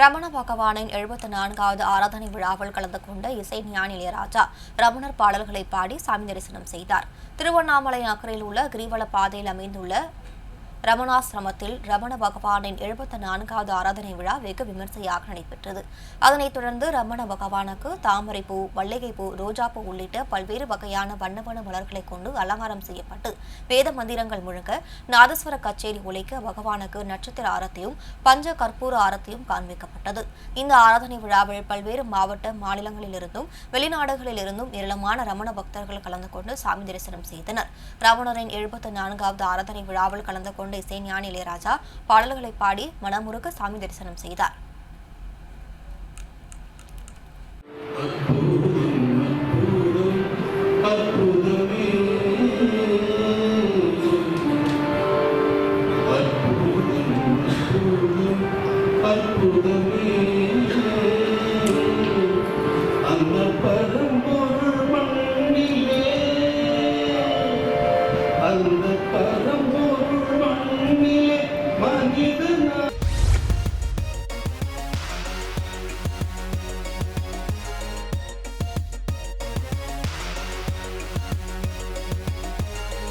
ரமண பகவானின் எழுபத்தி நான்காவது ஆராதனை விழாவில் கலந்து கொண்ட இசை ஞானி இளையராஜா ரமணர் பாடல்களை பாடி சாமி தரிசனம் செய்தார். திருவண்ணாமலை நகரில் உள்ள கிரிவல பாதையில் அமைந்துள்ள ரமணாசிரமத்தில் ரமண பகவானின் எழுபத்தி நான்காவது ஆராதனை விழா வெகு விமர்சையாக நடைபெற்றது. அதனைத் தொடர்ந்து ரமண பகவானுக்கு தாமரைப்பூ மல்லிகைப்பூ ரோஜாப்பூ உள்ளிட்ட பல்வேறு வகையான வண்ண வண்ண மலர்களை கொண்டு அலங்காரம் செய்யப்பட்டு வேத மந்திரங்கள் முழுக்க நாதஸ்வர கச்சேரி ஒலிக்க பகவானுக்கு நட்சத்திர ஆரத்தியும் பஞ்ச கற்பூர ஆரத்தியும் காண்பிக்கப்பட்டது. இந்த ஆராதனை விழாவில் பல்வேறு மாவட்ட மாநிலங்களிலிருந்தும் வெளிநாடுகளிலிருந்தும் ஏராளமான ரமண பக்தர்கள் கலந்து கொண்டு சாமி தரிசனம் செய்தனர். ரமணரின் எழுபத்தி நான்காவது ஆராதனை விழாவில் கலந்து கொண்டு கொண்ட இசைஞானி இளையராஜா. பாடல்களை பாடி மனமுருக சாமி தரிசனம் செய்தார். அந்த பரம்